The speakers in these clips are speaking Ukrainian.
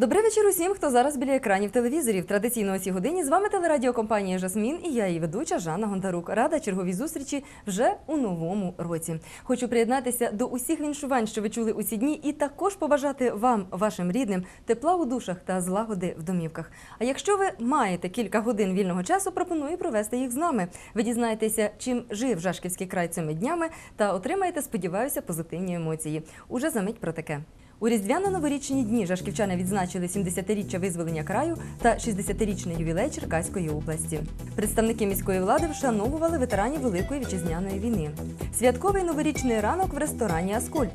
Добрий вечір усім, хто зараз біля екранів телевізорів. Традиційно о цій годині з вами телерадіокомпанія Жасмін і я, її ведуча Жанна Гонтарук. Рада черговій зустрічі вже у новому році. Хочу приєднатися до усіх віншувань, що ви чули у ці дні, і також побажати вам, вашим рідним, тепла у душах та злагоди в домівках. А якщо ви маєте кілька годин вільного часу, пропоную провести їх з нами. Ви дізнаєтеся, чим жив Жашківський край цими днями, та отримаєте, сподіваюся, позитивні емоції. Уже за мить про таке. У різдвяно-новорічні дні жашківчани відзначили 70-річчя визволення краю та 60-річний ювілей Черкаської області. Представники міської влади вшановували ветеранів Великої вітчизняної війни. Святковий новорічний ранок в ресторані Аскольд.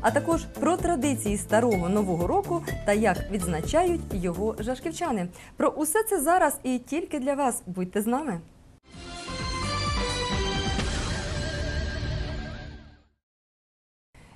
А також про традиції старого нового року та як відзначають його жашківчани. Про усе це зараз і тільки для вас. Будьте з нами.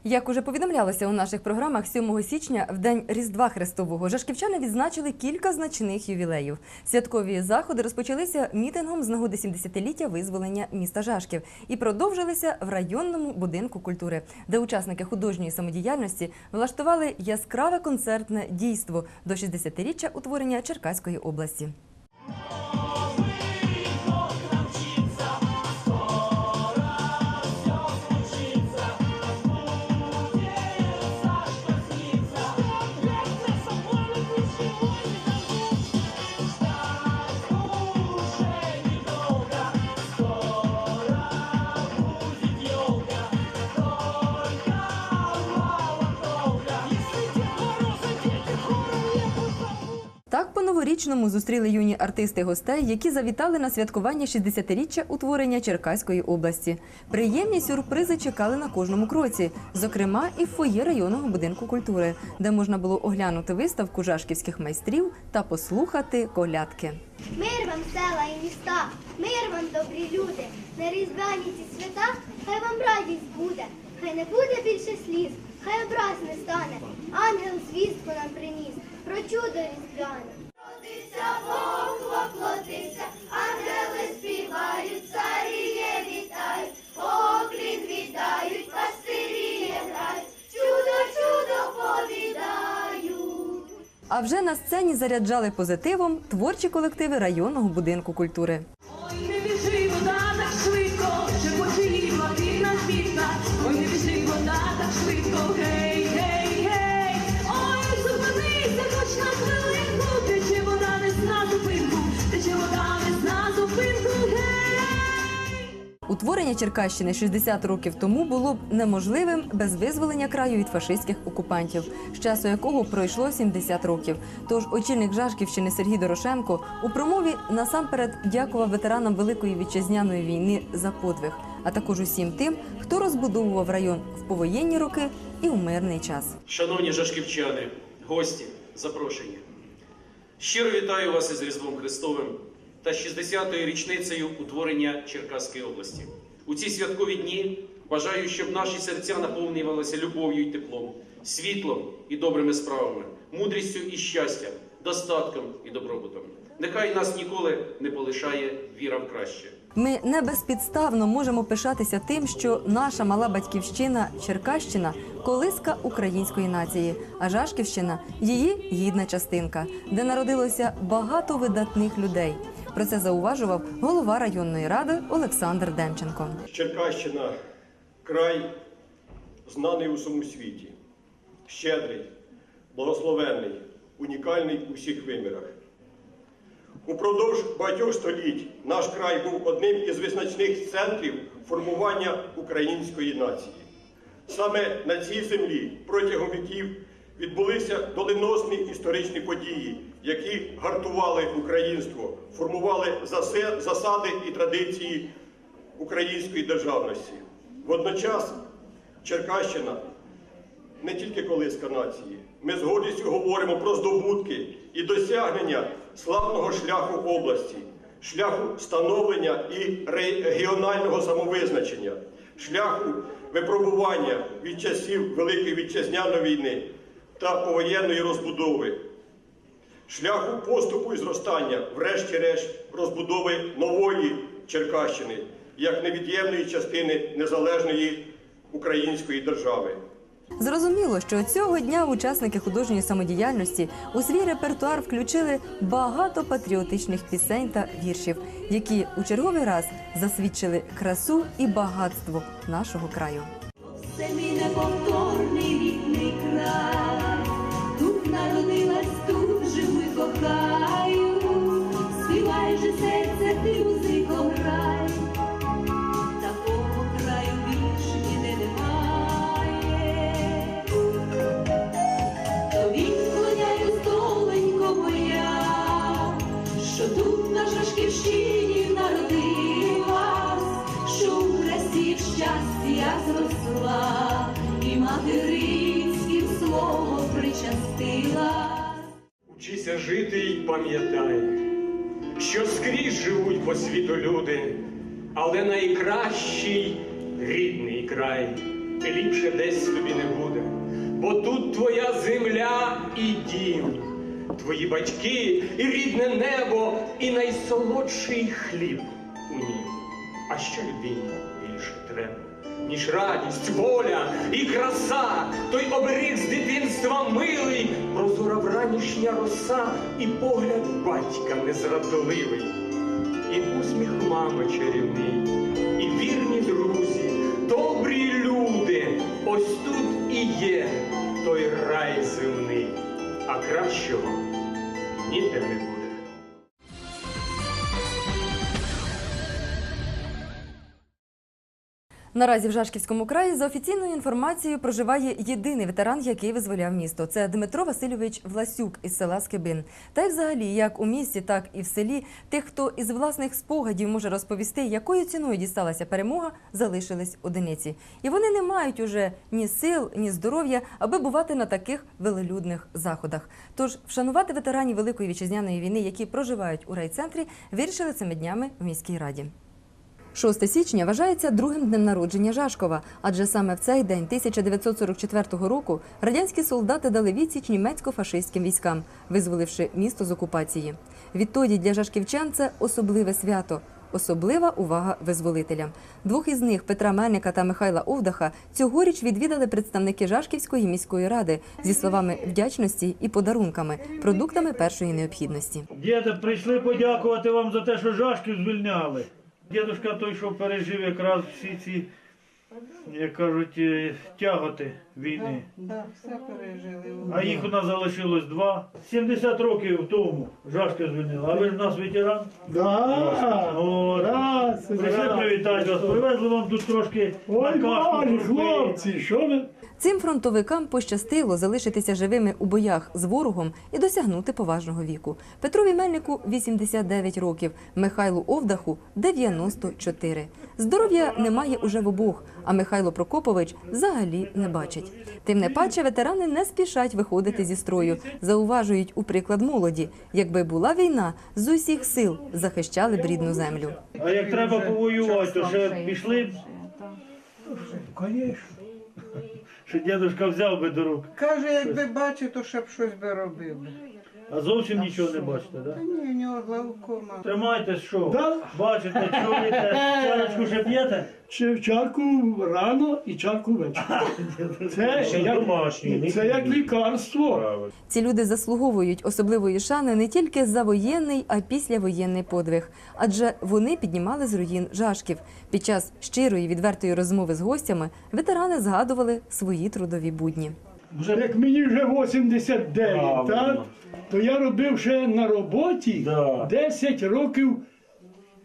Як уже повідомлялося у наших програмах, 7 січня, в день Різдва Христового, жашківчани відзначили кілька значних ювілеїв. Святкові заходи розпочалися мітингом з нагоди 70-ліття визволення міста Жашків і продовжилися в районному будинку культури, де учасники художньої самодіяльності влаштували яскраве концертне дійство до 60-річчя утворення Черкаської області. По-новорічному зустріли юні артисти гостей, які завітали на святкування 60-річчя утворення Черкаської області. Приємні сюрпризи чекали на кожному кроці, зокрема і в фоє районного будинку культури, де можна було оглянути виставку жашківських майстрів та послухати колядки. Мир вам, села і міста, мир вам, добрі люди, на різдвяні ці свята, хай вам радість буде, хай не буде більше сліз, хай образ не стане. Ангел звістку нам приніс про чудо різдвяне. А вже на сцені заряджали позитивом творчі колективи районного будинку культури. Утворення Черкащини 60 років тому було б неможливим без визволення краю від фашистських окупантів, з часу якого пройшло 70 років. Тож очільник Жашківщини Сергій Дорошенко у промові насамперед дякував ветеранам Великої вітчизняної війни за подвиг, а також усім тим, хто розбудовував район в повоєнні роки і у мирний час. Шановні жашківчани, гості, запрошені. Щиро вітаю вас із Різдвом Христовим та 60-ю річницею утворення Черкаської області. У ці святкові дні бажаю, щоб наші серця наповнювалися любов'ю і теплом, світлом і добрими справами, мудрістю і щастям, достатком і добробутом. Нехай нас ніколи не полишає віра в краще. Ми не безпідставно можемо пишатися тим, що наша мала батьківщина Черкащина колиска української нації, а Жашківщина її гідна частинка, де народилося багато видатних людей. Про це зауважував голова районної ради Олександр Демченко. Черкащина край знаний у всьому світі, щедрий, благословенний, унікальний у всіх вимірах. Упродовж багатьох століть наш край був одним із визначних центрів формування української нації. Саме на цій землі протягом віків відбулися доленосні історичні події, які гартували українство, формували засади і традиції української державності. Водночас Черкащина не тільки колиска нації. Ми з гордістю говоримо про здобутки і досягнення славного шляху області, шляху становлення і регіонального самовизначення, шляху випробування від часів Великої вітчизняної війни та повоєнної розбудови, шляху поступу і зростання, врешті-решт, розбудови нової Черкащини як невід'ємної частини незалежної української держави. Зрозуміло, що цього дня учасники художньої самодіяльності у свій репертуар включили багато патріотичних пісень та віршів, які у черговий раз засвідчили красу і багатство нашого краю. Це мій неповторний рідний край, con rabia. Земля і дім, твої батьки і рідне небо, і найсолодший хліб у нім. А що людині більше треба? Ніж радість, воля і краса, той оберіг з дитинства милий, прозора вранішня роса і погляд батька незрадливий, і усміх мами чарівний, і вірні друзі, добрі люди. Ось тут і є той рай земний, а кращого ніде не Наразі в Жашківському краї за офіційною інформацією проживає єдиний ветеран, який визволяв місто. Це Дмитро Васильович Власюк із села Скибин. Та й взагалі, як у місті, так і в селі, тих, хто із власних спогадів може розповісти, якою ціною дісталася перемога, залишились одиниці. І вони не мають уже ні сил, ні здоров'я, аби бувати на таких велелюдних заходах. Тож вшанувати ветеранів Великої вітчизняної війни, які проживають у райцентрі, вирішили цими днями в міській раді. 6 січня вважається другим днем народження Жашкова, адже саме в цей день 1944 року радянські солдати дали відсіч німецько-фашистським військам, визволивши місто з окупації. Відтоді для жашківчан це особливе свято. Особлива увага визволителям. Двох із них Петра Мельника та Михайла Овдаха цьогоріч відвідали представники Жашківської міської ради зі словами вдячності і подарунками, продуктами першої необхідності. Діда, прийшли подякувати вам за те, що Жашків звільняли. Дідушка той, що пережив якраз всі ці, як кажуть, е, тяготи війни. Так, все пережили. А їх у нас залишилось два. 70 років тому Жашків звільнили. А ви ж у нас ветеран? Да, раз, Прийшли привітати вас. Привезли вам тут трошки Ой, на кашку. крупи. хлопці, що ви? Цим фронтовикам пощастило залишитися живими у боях з ворогом і досягнути поважного віку. Петрові Мельнику 89 років, Михайлу Овдаху 94. Здоров'я немає уже в обох, а Михайло Прокопович взагалі не бачить. Тим не паче ветерани не спішать виходити зі строю, зауважують у приклад молоді. Якби була війна, з усіх сил захищали б рідну землю. А як треба повоювати, то ще пішли б. Звісно. Що дідушка взяв би до рук. Каже, якби бачив, то ще б щось би робив. А зовсім нічого не бачите, так? Та ні, в нього глаукома. Тримайте що? Да. Бачите, чуєте, чарочку ще п'єте? Ще чарку рано і чарку ввечері. Це, як, це як лікарство. Ці люди заслуговують особливої шани не тільки за воєнний, а й післявоєнний подвиг, адже вони піднімали з руїн жашків. Під час щирої відвертої розмови з гостями ветерани згадували свої трудові будні. Як мені вже 89, так, то я робив ще на роботі Да. 10 років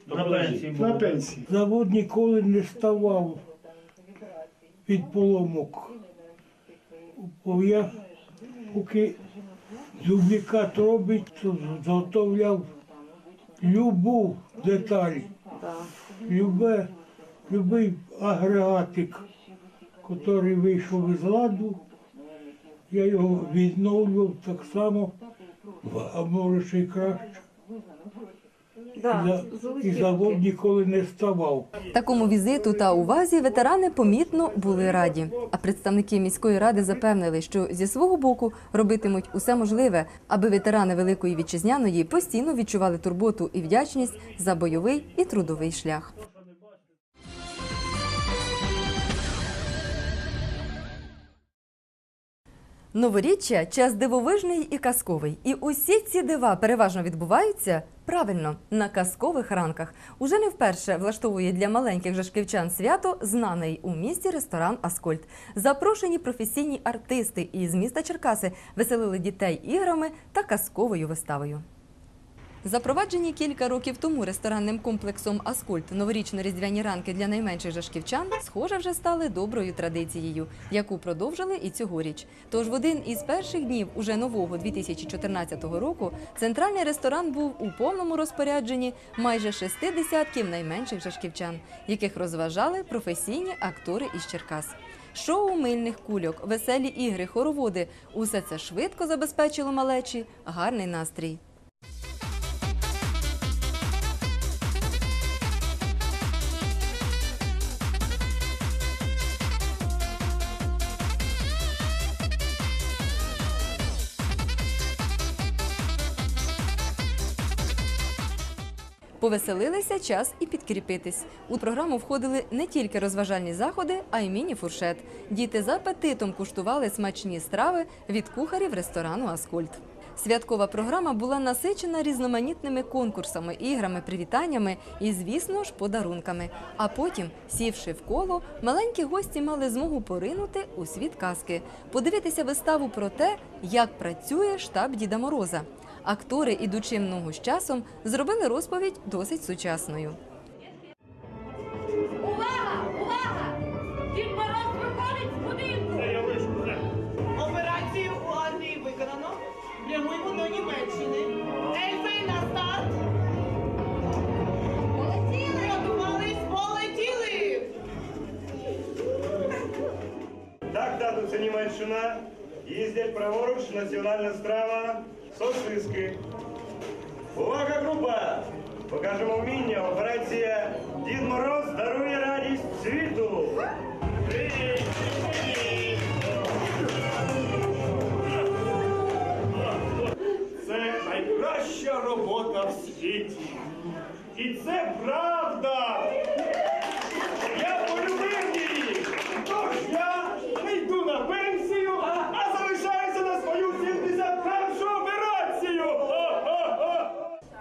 На пенсії на були. пенсії. Завод ніколи не ставав від поломок. Бо я поки дублікат робить, то заготовляв любу деталь, любе, любий агрегатик, який вийшов із ладу, я його відновлював так само, а може ще й краще. За- і завод ніколи не ставав. Такому візиту та увазі ветерани помітно були раді. А представники міської ради запевнили, що зі свого боку робитимуть усе можливе, аби ветерани Великої вітчизняної постійно відчували турботу і вдячність за бойовий і трудовий шлях. Новоріччя час дивовижний і казковий. І усі ці дива переважно відбуваються правильно на казкових ранках. Уже не вперше влаштовує для маленьких жашківчан свято знаний у місті ресторан Аскольд. Запрошені професійні артисти із міста Черкаси веселили дітей іграми та казковою виставою. Запроваджені кілька років тому ресторанним комплексом Аскольд новорічно-різдвяні ранки для найменших жашківчан, схоже, вже стали доброю традицією, яку продовжили і цьогоріч. Тож в один із перших днів уже нового 2014 року центральний ресторан був у повному розпорядженні майже шести десятків найменших жашківчан, яких розважали професійні актори із Черкас. Шоу мильних кульок, веселі ігри, хороводи усе це швидко забезпечило малечі гарний настрій. Повеселилися час і підкріпитись. У програму входили не тільки розважальні заходи, а й міні-фуршет. Діти з апетитом куштували смачні страви від кухарів ресторану Аскольд. Святкова програма була насичена різноманітними конкурсами, іграми, привітаннями і, звісно ж, подарунками. А потім, сівши в коло, маленькі гості мали змогу поринути у світ казки, подивитися виставу про те, як працює штаб Діда Мороза. Актори, ідучи в ногу з часом, зробили розповідь досить сучасною. Увага! Увага! Дід Мороз виходить з будинку! Операцію у Англії виконано. Прямуємо до Німеччини. Ельфи на старт. Полетіли! Готувались, полетіли! Так, тату, це Німеччина. Їздять праворуч, національна страва, сосиски. Увага, група! Покажемо вміння. Операція Дід Мороз дарує радість світу. Це найкраща робота в світі. І це правда!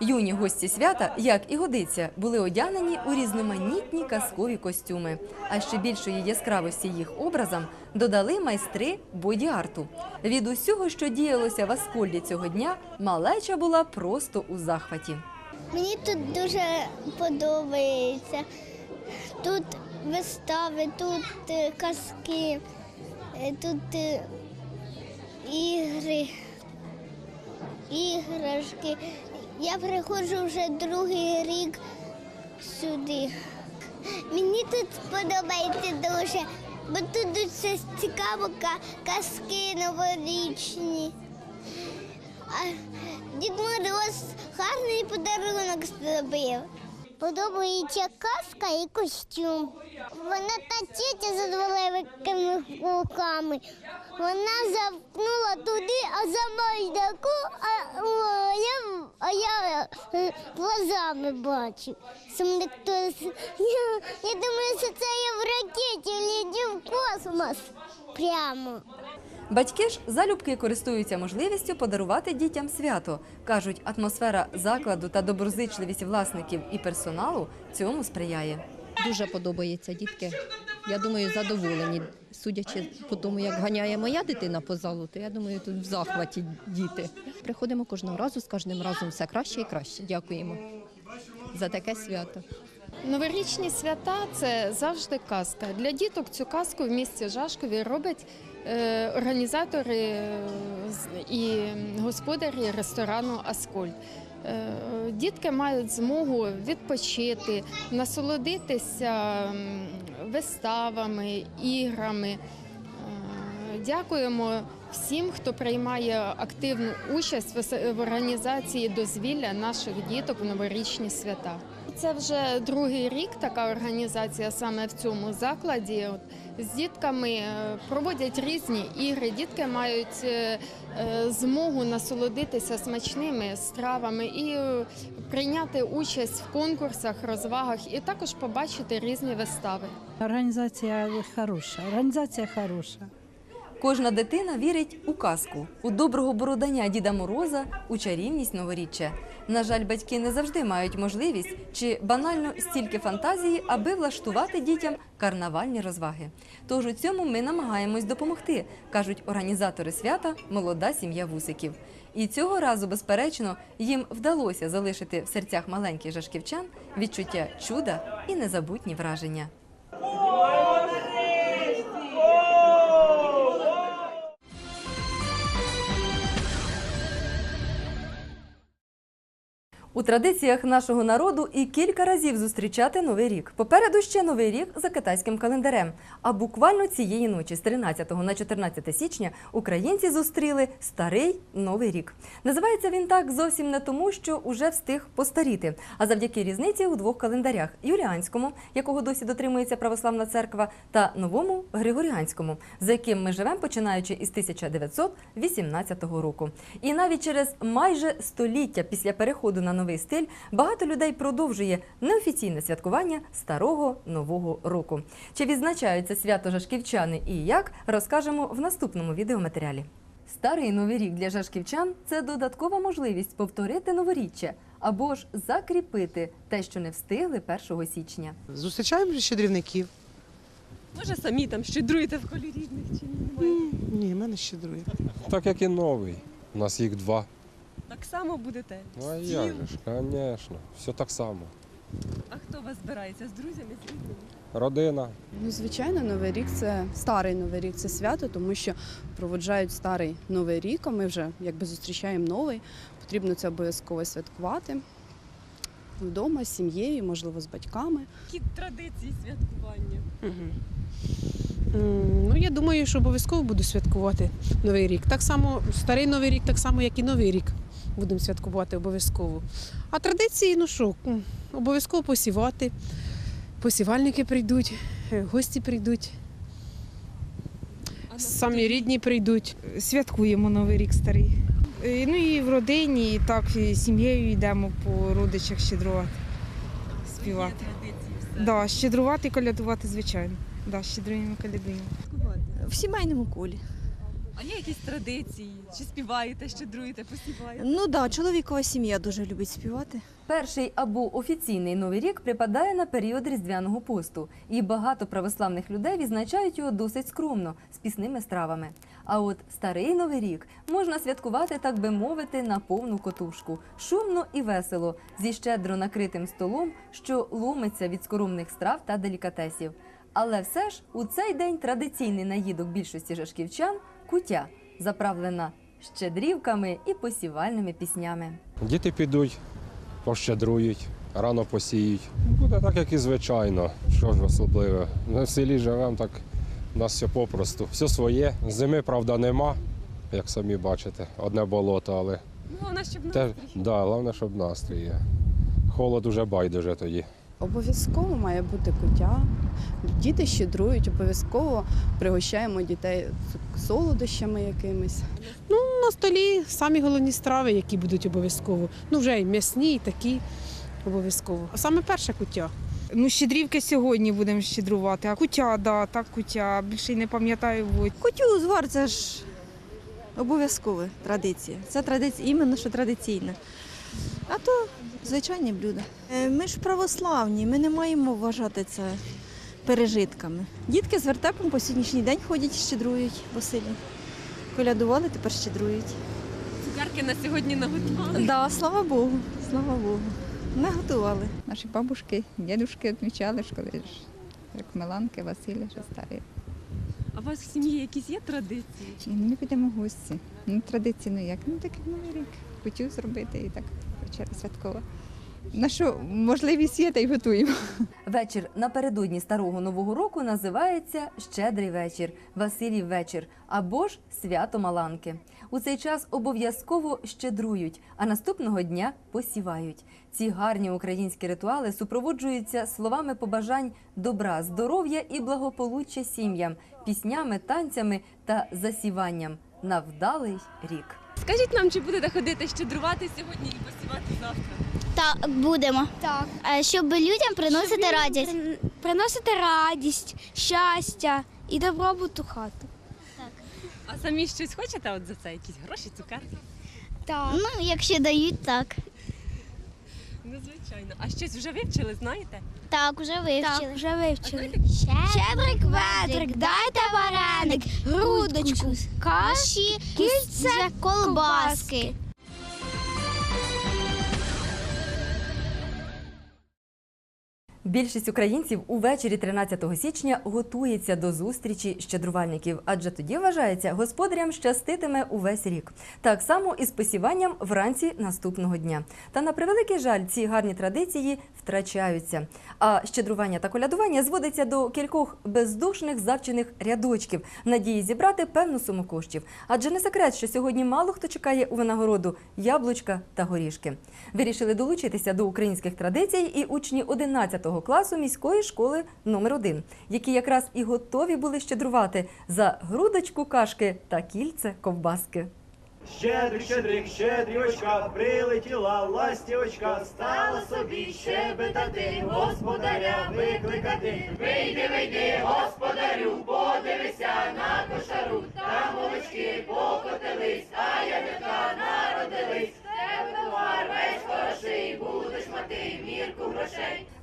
Юні гості свята, як і годиться, були одягнені у різноманітні казкові костюми. А ще більшої яскравості їх образам додали майстри боді-арту. Від усього, що діялося в Аскольді цього дня, малеча була просто у захваті. Мені тут дуже подобається. Тут вистави, тут е, казки, е, тут е, ігри, іграшки. Я приходжу вже другий рік сюди. Мені тут подобається дуже, бо тут дуже цікаво казки новорічні. А Дід Мороз гарний подарунок зробив. Подобається казка і костюм. Вона та тітя з великими руками. Вона замкнула туди, а за майдаку, а, о, я, а я е, глазами бачу. Я, я думаю, що це я в ракеті летів в космос. Прямо. Батьки ж залюбки користуються можливістю подарувати дітям свято. кажуть, атмосфера закладу та доброзичливість власників і персоналу цьому сприяє. Дуже подобається дітки. Я думаю, задоволені. Судячи по тому, як ганяє моя дитина по залу, то я думаю, тут в захваті діти. Приходимо кожного разу, з кожним разом все краще і краще. Дякуємо за таке свято. Новорічні свята це завжди казка. Для діток цю казку в місті Жашкові роблять е, організатори е, і господарі ресторану Аскольд. Е, Дітки мають змогу відпочити, насолодитися виставами, іграми. Дякуємо всім, хто приймає активну участь в організації дозвілля наших діток в новорічні свята. Це вже другий рік така організація саме в цьому закладі. З дітками е, проводять різні ігри. Дітки мають е, е, змогу насолодитися смачними стравами і прийняти участь в конкурсах, розвагах, і також побачити різні вистави. Організація хороша, організація хороша. Кожна дитина вірить у казку, у доброго бородання Діда Мороза, у чарівність новоріччя. На жаль, батьки не завжди мають можливість чи банально стільки фантазії, аби влаштувати дітям карнавальні розваги. Тож у цьому ми намагаємось допомогти, кажуть організатори свята Молода сім'я вусиків. І цього разу, безперечно, їм вдалося залишити в серцях маленьких жашківчан відчуття чуда і незабутні враження. У традиціях нашого народу і кілька разів зустрічати новий рік. Попереду ще новий рік за китайським календарем. А буквально цієї ночі, з 13 на 14 січня, українці зустріли старий новий рік. Називається він так зовсім не тому, що уже встиг постаріти, а завдяки різниці у двох календарях: юліанському, якого досі дотримується православна церква, та новому григоріанському, за яким ми живемо починаючи із 1918 року. І навіть через майже століття після переходу на новий стиль багато людей продовжує неофіційне святкування старого нового року. Чи відзначають це свято жашківчани і як розкажемо в наступному відеоматеріалі. Старий новий рік для жашківчан це додаткова можливість повторити новоріччя або ж закріпити те, що не встигли 1 січня. Зустрічаємо щедрівників. Може, самі там щедруєте в колі рідних чи ні? Ні, мене щедрує. Так як і новий. У нас їх два. Так само будете. Ну а як же ж, звісно, все так само. А хто у вас збирається? З друзями, з рідними? Родина. Ну, звичайно, Новий рік це старий Новий рік, це свято, тому що проводжають старий Новий рік, а ми вже якби зустрічаємо новий. Потрібно це обов'язково святкувати вдома з сім'єю, можливо, з батьками. Які традиції святкування? Ну, я думаю, що обов'язково буду святкувати Новий рік. Так само старий Новий рік, так само, як і Новий рік будемо святкувати обов'язково. А традиції, ну що, обов'язково посівати. Посівальники прийдуть, е, гості прийдуть. Самі рідні прийдуть. Святкуємо Новий рік старий. Е, Ну і в родині, і так і сім'єю йдемо по родичах щедрувати, співати. Да, щедрувати і колядувати, звичайно. Да, щедруємо, колядуємо. В сімейному колі. А є якісь традиції? Чи співаєте, щедруєте, посіваєте? Ну так, да, чоловікова сім'я дуже любить співати. Перший або офіційний новий рік припадає на період різдвяного посту, і багато православних людей відзначають його досить скромно з пісними стравами. А от старий новий рік можна святкувати, так би мовити, на повну котушку, шумно і весело, зі щедро накритим столом, що ломиться від скоромних страв та делікатесів. Але все ж у цей день традиційний наїдок більшості жашківчан кутя, заправлена щедрівками і посівальними піснями. Діти підуть, пощедрують, рано посіють. Буде так, як і звичайно. Що ж особливе. Ми в селі живемо, так у нас все попросту. Все своє. Зими, правда, нема, як самі бачите. Одне болото, але Ну, Головне, щоб те, да, головне, щоб настрій є. Холод уже байдуже тоді. Обов'язково має бути куття. Діти щедрують, обов'язково пригощаємо дітей солодощами якимись. Ну, на столі самі головні страви, які будуть обов'язково. Ну, вже і м'ясні, і такі обов'язково. А саме перше куття. Ну, щедрівки сьогодні будемо щедрувати, а кутя, да, так кутя. Більше й не пам'ятаю. Кутю звар це ж обов'язкова традиція. Це традиція, іменно що традиційна. А то звичайні блюда. Е, Ми ж православні, ми не маємо вважати це пережитками. Дітки з вертепом по сьогоднішній день ходять і щедрують по селі. Колядували, тепер щедрують. Цукерки на сьогодні наготували? Так, да, слава Богу, слава Богу. Не готували. Наші бабушки, дідушки відмічали, що коли ж як Миланки, Василя, що старі. А у вас в сім'ї якісь є традиції? Ми підемо в гості. Ну, традиції ну як? Ну так як новий рік. Хотів зробити і так вечеря святкова. На що можливість є, та й готуємо. Вечір напередодні старого нового року називається Щедрий вечір, Василів вечір або ж свято Маланки. У цей час обов'язково щедрують, а наступного дня посівають. Ці гарні українські ритуали супроводжуються словами побажань добра, здоров'я і благополуччя сім'ям, піснями, танцями та засіванням на вдалий рік. Скажіть нам, чи будете ходити щедрувати сьогодні і посівати завтра? Так, будемо. Так. Щоб людям приносити радість. Приносити радість, щастя і добробут у хату. Так. А самі щось хочете от за це? Якісь гроші, цукерки? Так. Ну, якщо дають, так. Ну, звичайно. А щось вже вивчили, знаєте? Так, вже вивчили. Так, вже вивчили. Щедрик, ведрик, дайте вареник, грудочку, каші, кільце, колбаски. Більшість українців увечері 13 січня готується до зустрічі щедрувальників, адже тоді вважається, господарям щаститиме увесь рік. Так само і з посіванням вранці наступного дня. Та на превеликий жаль, ці гарні традиції втрачаються. А щедрування та колядування зводиться до кількох бездушних завчених рядочків надії зібрати певну суму коштів. Адже не секрет, що сьогодні мало хто чекає у винагороду яблучка та горішки. Вирішили долучитися до українських традицій і учні 11 класу міської школи номер 1 які якраз і готові були щедрувати за грудочку кашки та кільце ковбаски. Щедрик, щедрик, щедрівочка, прилетіла ластівочка, стала собі щебетати, господаря викликати. Вийди, вийди, господарю, подивися на кошару, там молочки покотились, а ягнята народились.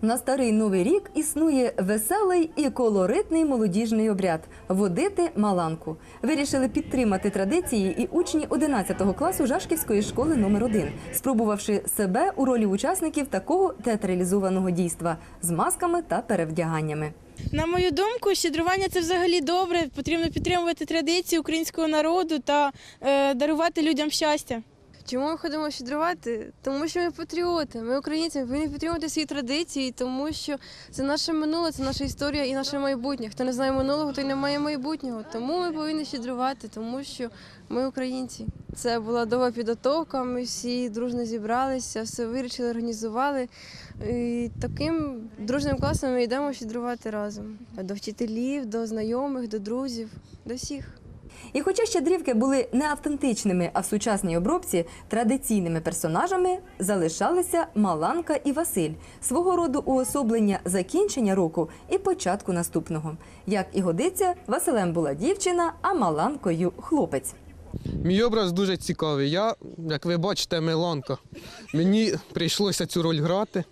На старий новий рік існує веселий і колоритний молодіжний обряд водити маланку. Вирішили підтримати традиції і учні 11 класу Жашківської школи номер 1 спробувавши себе у ролі учасників такого театралізованого дійства з масками та перевдяганнями. На мою думку, щедрування це взагалі добре. Потрібно підтримувати традиції українського народу та е, дарувати людям щастя. Чому ми ходимо щедрувати? Тому що ми патріоти, ми українці, ми повинні підтримувати свої традиції, тому що це наше минуле, це наша історія і наше майбутнє. Хто не знає минулого, той не має майбутнього. Тому ми повинні щедрувати, тому що ми українці. Це була довга підготовка. Ми всі дружно зібралися, все вирішили, організували. І таким дружним класом ми йдемо щедрувати разом. До вчителів, до знайомих, до друзів, до всіх. І хоча щедрівки були не автентичними, а в сучасній обробці традиційними персонажами залишалися Маланка і Василь, свого роду уособлення закінчення року і початку наступного. Як і годиться, Василем була дівчина, а Маланкою хлопець. Мій образ дуже цікавий. Я, як ви бачите, Миланка. Мені прийшлося цю роль грати.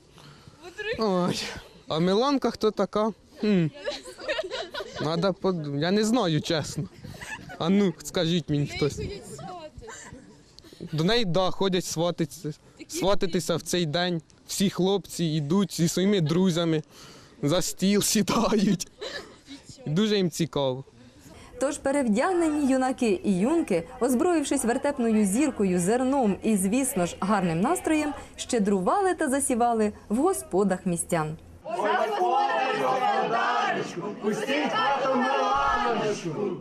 Ой. А Миланка хто така? Хм. Надо под... Я не знаю, чесно. А ну, скажіть мені хтось. До неї да, ходять сватитися, сватитися в цей день. Всі хлопці йдуть зі своїми друзями, за стіл сідають. Дуже їм цікаво. Тож перевдягнені юнаки і юнки, озброївшись вертепною зіркою, зерном і, звісно ж, гарним настроєм, щедрували та засівали в господах містян. Пустіть хату Миланочку.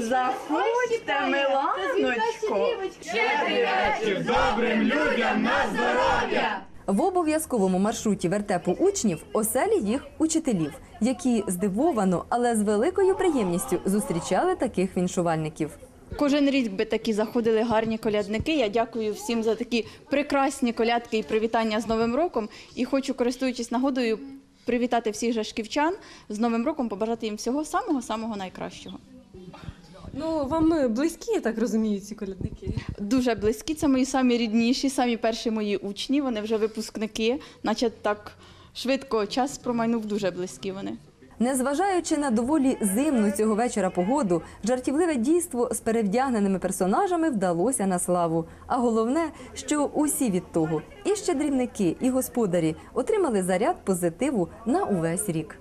Заходьте, Миланочко. Щедрий вечір добрим людям на здоров'я. В обов'язковому маршруті вертепу учнів оселі їх учителів, які здивовано, але з великою приємністю зустрічали таких віншувальників. Кожен рік би такі заходили гарні колядники. Я дякую всім за такі прекрасні колядки і привітання з Новим роком. І хочу, користуючись нагодою, привітати всіх жашківчан з Новим роком, побажати їм всього самого самого найкращого. Ну, вам близькі, я так розумію, ці колядники. Дуже близькі. Це мої самі рідніші, самі перші мої учні. Вони вже випускники, наче так швидко час промайнув. Дуже близькі вони. Незважаючи на доволі зимну цього вечора погоду, жартівливе дійство з перевдягненими персонажами вдалося на славу. А головне, що усі від того, і щедрівники, і господарі отримали заряд позитиву на увесь рік.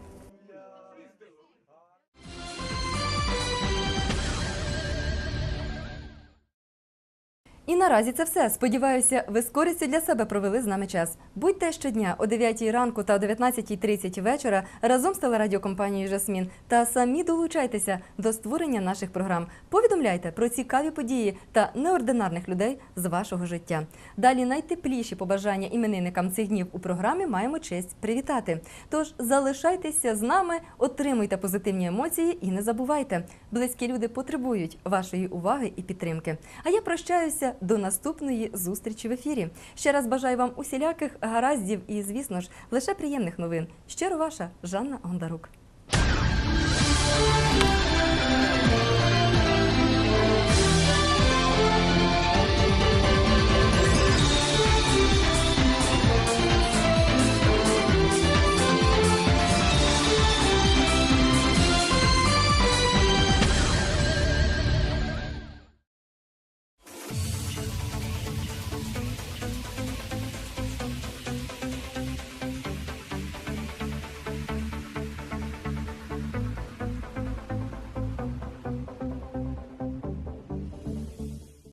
І наразі це все. Сподіваюся, ви з користю для себе провели з нами час. Будьте щодня о 9 ранку та о 19.30 вечора разом з телерадіокомпанією Жасмін та самі долучайтеся до створення наших програм. Повідомляйте про цікаві події та неординарних людей з вашого життя. Далі найтепліші побажання іменинникам цих днів у програмі маємо честь привітати. Тож залишайтеся з нами, отримуйте позитивні емоції і не забувайте, близькі люди потребують вашої уваги і підтримки. А я прощаюся до наступної зустрічі в ефірі. Ще раз бажаю вам усіляких гараздів і, звісно ж, лише приємних новин. Щиро ваша Жанна Гондарук.